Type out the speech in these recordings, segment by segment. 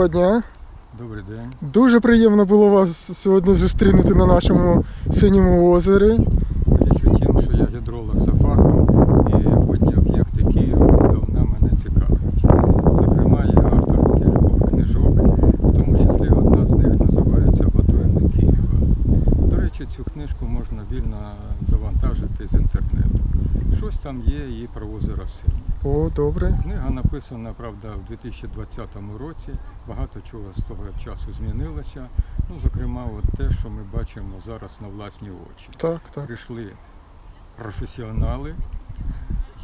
Доброго дня. Добрий день. Дуже приємно було вас сьогодні зустрінути на нашому синьому озері. Річ у тім, що я гідролог за фахом і водні об'єкти Києва здавна мене цікавлять. Зокрема, я автор кількох книжок, в тому числі одна з них називається Водойми Києва. До речі, цю книжку можна вільно завантажити з інтернету. Щось там є і про озеро Синє. О, добре. Книга написана, правда, в 2020 році. Багато чого з того часу змінилося. Ну, зокрема, от те, що ми бачимо зараз на власні очі. Так, так. прийшли професіонали,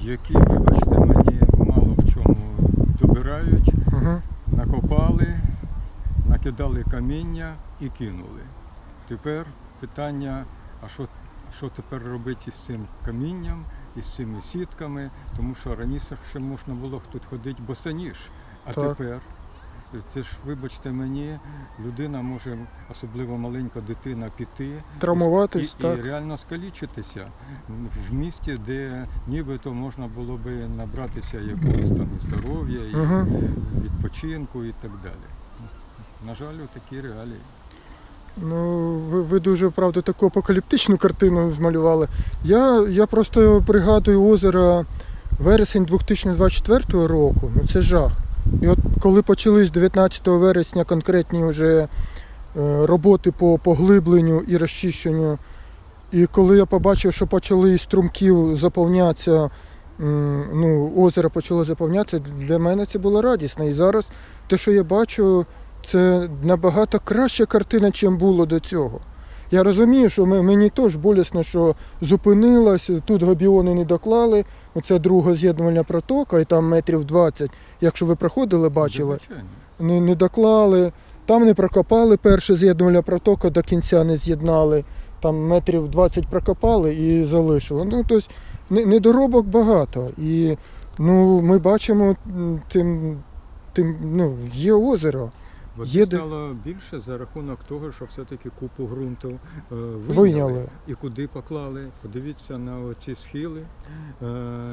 які, вибачте мені, мало в чому добирають, Угу. накопали, накидали каміння і кинули. Тепер питання, а що, що тепер робити із цим камінням, із цими сітками, тому що раніше ще можна було тут ходити босоніж, а Так. тепер. Це ж, вибачте мені, людина може, особливо маленька дитина, піти Травмуватись, і, так. і реально скалічитися в місті, де нібито можна було би набратися якогось там і здоров'я, і Угу. відпочинку і так далі. На жаль, такі реалії. Ну, ви, ви дуже, правда, таку апокаліптичну картину змалювали. Я, я просто пригадую озеро вересень 2024 року. Ну це жах. І от коли почались 19 вересня конкретні вже е, роботи по поглибленню і розчищенню, і коли я побачив, що почали із струмків заповнятися, ну, озеро почало заповнятися, для мене це було радісно. І зараз те, що я бачу, це набагато краща картина, чим було до цього. Я розумію, що мені теж болісно, що зупинилось, тут габіони не доклали. Оце друга з'єднувальна протока, і там метрів 20, якщо ви проходили, бачили, не, не доклали. Там не прокопали перша з'єднувальна протока, до кінця не з'єднали. Там метрів 20 прокопали і залишили. Ну, тобто недоробок багато. І ну, ми бачимо, тим, тим, ну, є озеро. Води Є де- стало більше за рахунок того, що все-таки купу ґрунту е, вийняли. Вийняли. І куди поклали. Подивіться на ці схили. Е,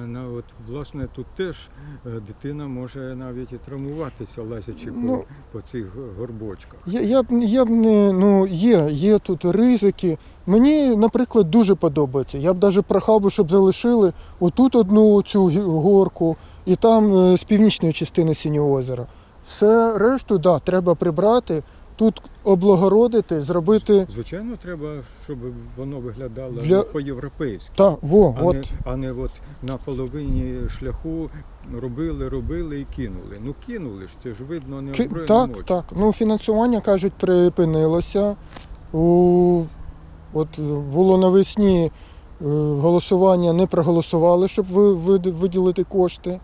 на от, власне, тут теж е, дитина може навіть і травмуватися, лазячи Ну, по, по цих горбочках. Я, я б я б не ну є, є тут ризики. Мені, наприклад, дуже подобається. Я б навіть прохав би, щоб залишили отут одну цю горку, і там е, з північної частини синього озера. Все решту, да, треба прибрати, тут облагородити, зробити. Звичайно, треба, щоб воно виглядало Для- ну, по-європейськи. Та, во, А, от. не, а не от на половині шляху робили, робили і кинули. Ну кинули ж, це ж видно Ки- неозброєним Так, очі. так. Ну, фінансування, кажуть, припинилося. У, от е, було навесні е, голосування, не проголосували, щоб ви, ви- виділити кошти.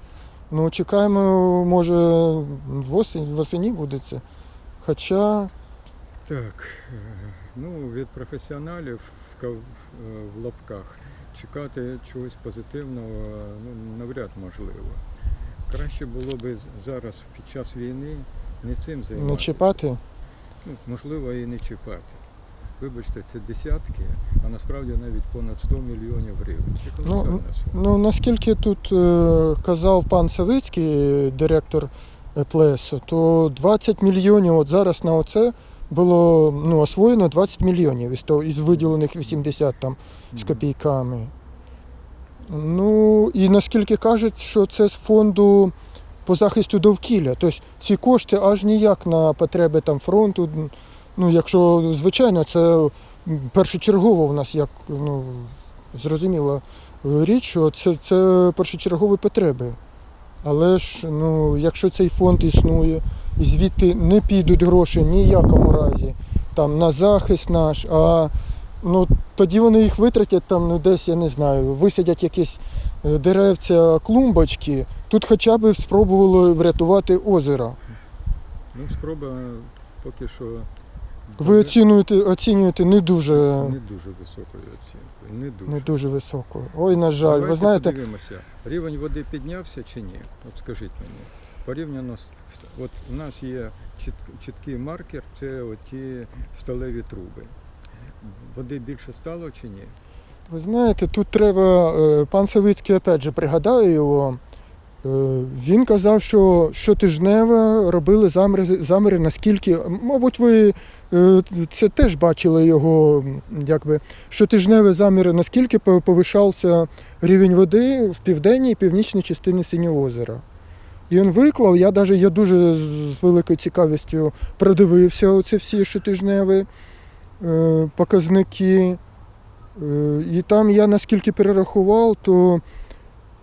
Ну, чекаємо, може, восень, восені буде це. Хоча, Так, е, ну від професіоналів в, кав- в лапках чекати чогось позитивного ну, навряд можливо. Краще було з- зараз під час війни не цим не чіпати. Ну, можливо, і не чіпати. Вибачте, це десятки, а насправді навіть понад 100 мільйонів гривень. Це Ну. Ну, наскільки тут е, казав пан Савицький, директор е, Плесу, то 20 мільйонів от зараз на оце було ну, освоєно 20 мільйонів із, того, із виділених 80 там з копійками. Ну і наскільки кажуть, що це з фонду по захисту довкілля. Тобто ці кошти аж ніяк на потреби там фронту. Ну, якщо звичайно, це першочергово в нас як ну, зрозуміло річ, що це, це першочергові потреби. Але ж ну, якщо цей фонд існує, і звідти не підуть гроші ні в якому разі там, на захист наш, а ну, тоді вони їх витратять там, ну, десь, я не знаю, висадять якісь е, деревця, клумбочки. Тут хоча б спробували врятувати озеро. Ну, спроба поки що Ви оцінюєте, оцінюєте не дуже, не дуже високою оцінкою. Не дуже. не дуже високо. Ой, на жаль, Давайте ви знаєте, подивимося, рівень води піднявся чи ні? От скажіть мені. Порівняно з от у нас є чіт- чіткий маркер, це оті сталеві труби. Води більше стало чи ні? Ви знаєте, тут треба, е, пан Савицький, опять же, пригадаю його, Е, Він казав, що щотижнево робили заміри, заміри наскільки, мабуть, ви це теж бачили його, якби щотижневі заміри, наскільки повишався рівень води в південній і північній частині Синього озера. І він виклав, я даже я дуже з великою цікавістю продивився оці всі щотижневі е, показники. Е, І там я наскільки перерахував, то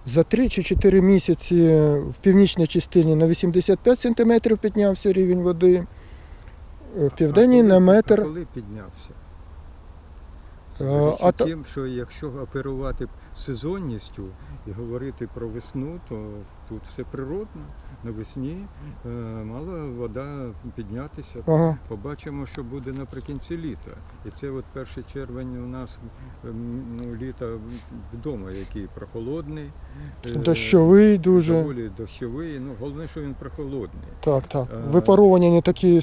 за 3 чи 4 місяці в північній частині на 85 см піднявся рівень води, е, в південній на метр. Коли піднявся? Е, А та- тим, що якщо оперувати сезонністю і говорити про весну, то тут все природно. Навесні е, мала вода піднятися. Ага. Побачимо, що буде наприкінці літа. І це от перший червень у нас ем, ну, літа вдома, який прохолодний. е, Дощовий дуже. Доволі дощовий. Ну, головне, що він прохолодний. Так, так. Е, Випарування не такі.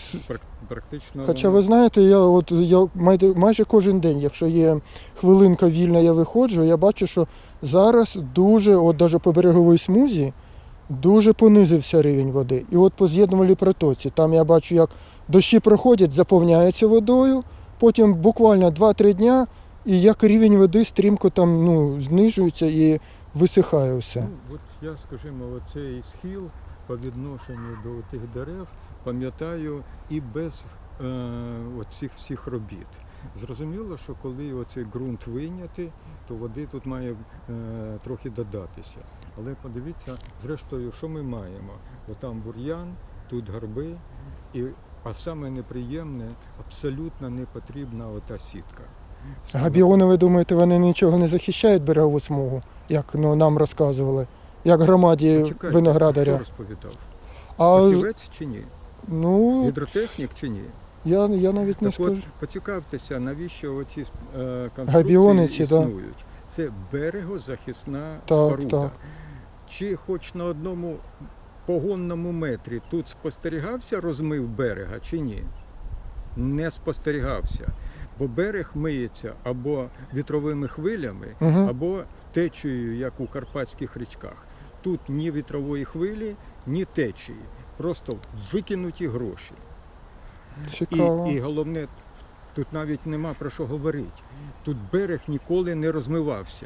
Практично Хоча ви знаєте, я от я майже кожен день, якщо є хвилинка вільна, я виходжу, я бачу, що зараз дуже, от навіть по береговій смузі, дуже понизився рівень води. І от по з'єднувальній протоці, там я бачу, як дощі проходять, заповняється водою, потім буквально 2-3 дня, і як рівень води стрімко там ну, знижується і висихає все. Ну, от я, скажімо, оцей схил по відношенню до тих дерев пам'ятаю і без е, оцих всіх робіт. Зрозуміло, що коли оцей ґрунт вийняти, то води тут має е, трохи додатися. Але подивіться, зрештою, що ми маємо? Отам бур'ян, тут горби, і, а саме неприємне, абсолютно не потрібна ота сітка. Габіони, ви думаєте, вони нічого не захищають берегову смугу, як ну, нам розказували, як громаді Почекайте, Хто розповідав? А Фахівець чи ні? ну Гідротехнік чи ні? Я, я навіть не Так от, поцікавтеся, навіщо оці е, конструкції ці, да. існують. Це берегозахисна Так, споруда. так. Чи хоч на одному погонному метрі тут спостерігався розмив берега чи ні? Не спостерігався. Бо берег миється або вітровими хвилями, Угу. або течією, як у карпатських річках. Тут ні вітрової хвилі, ні течії. Просто викинуті гроші. Цікаво. І, і головне, тут навіть нема про що говорити. Тут берег ніколи не розмивався.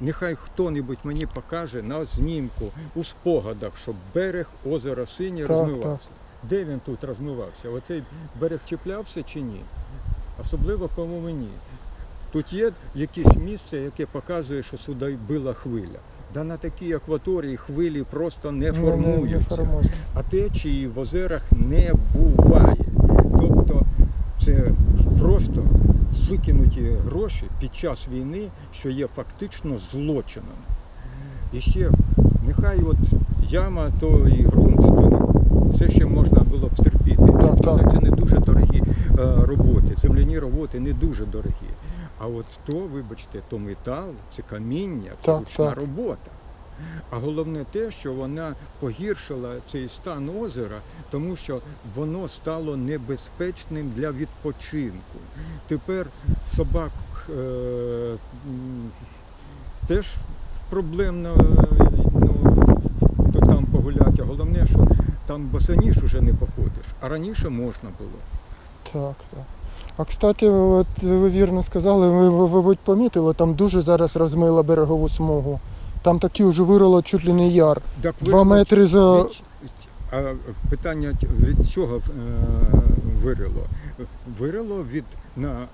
Нехай хто-небудь мені покаже на знімку у спогадах, що берег озера Синє Так, розмивався. Де він тут розмивався? Оцей берег чіплявся чи ні? Особливо кому мені. Тут є якесь місце, яке показує, що сюди била хвиля. Да на такій акваторії хвилі просто не Ну, не формуються формуються. а течії в озерах не буває. Просто викинуті гроші під час війни, що є фактично злочином. І ще нехай от яма, то і ґрунт, то це ще можна було б стерпіти. Так, так. це не дуже дорогі е, роботи. Земляні роботи не дуже дорогі. А от то, вибачте, то метал, це каміння, це Так, ручна так. робота. А головне те, що вона погіршила цей стан озера, тому що воно стало небезпечним для відпочинку. Тепер собак е, теж проблемно ну, то там погуляти. А головне, що там босоніж уже не походиш, а раніше можна було. Так, так. А кстати, от ви вірно сказали, ви мабуть, помітили, там дуже зараз розмила берегову смугу. Там такі вже вирило чуть ли не яр. Так Два вирило метри за. від- А питання від чого е, вирило? Вирило від на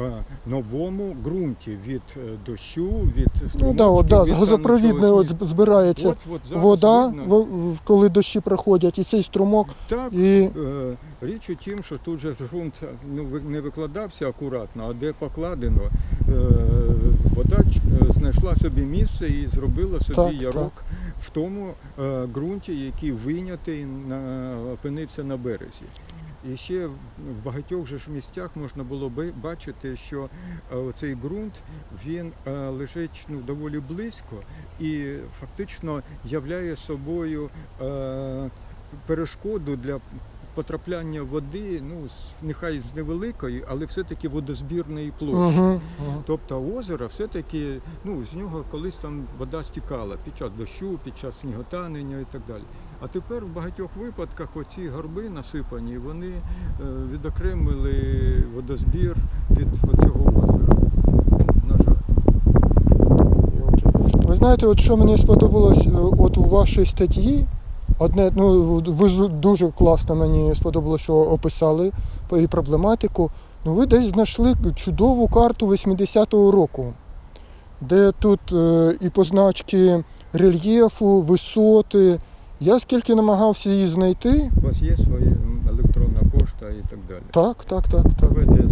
е, новому ґрунті від е, дощу, від Ну да, от, да, від газопровідне от снігу. збирається От, от вода, видно. в- в- коли дощі проходять, і цей струмок, Так, і Е, Річ у тім, що тут же ґрунт ну, ви- не викладався акуратно, а де покладено, е, вода е, знайшла собі місце і зробила собі Так, ярок в тому е, ґрунті, який вийнятий на, опинився на березі. І ще в багатьох же ж місцях можна було би бачити, що е, цей ґрунт він лежить ну, доволі близько і фактично являє собою перешкоду для потрапляння води, ну нехай з невеликої, але все-таки водозбірної площі. Угу. Тобто озеро все-таки, ну, з нього колись там вода стікала під час дощу, під час сніготанення і так далі. А тепер в багатьох випадках оці горби насипані, вони е, відокремили водозбір від цього озера. На жаль. Ви знаєте, от що мені сподобалось е, от у вашій статті, одне, ну, ви дуже класно мені сподобалося, що описали і проблематику. Ну, ви десь знайшли чудову карту 80-го року, де тут е, і позначки рельєфу, висоти. Я скільки намагався її знайти, У вас є своя електронна пошта і так далі. так, так, так, так. Давайте я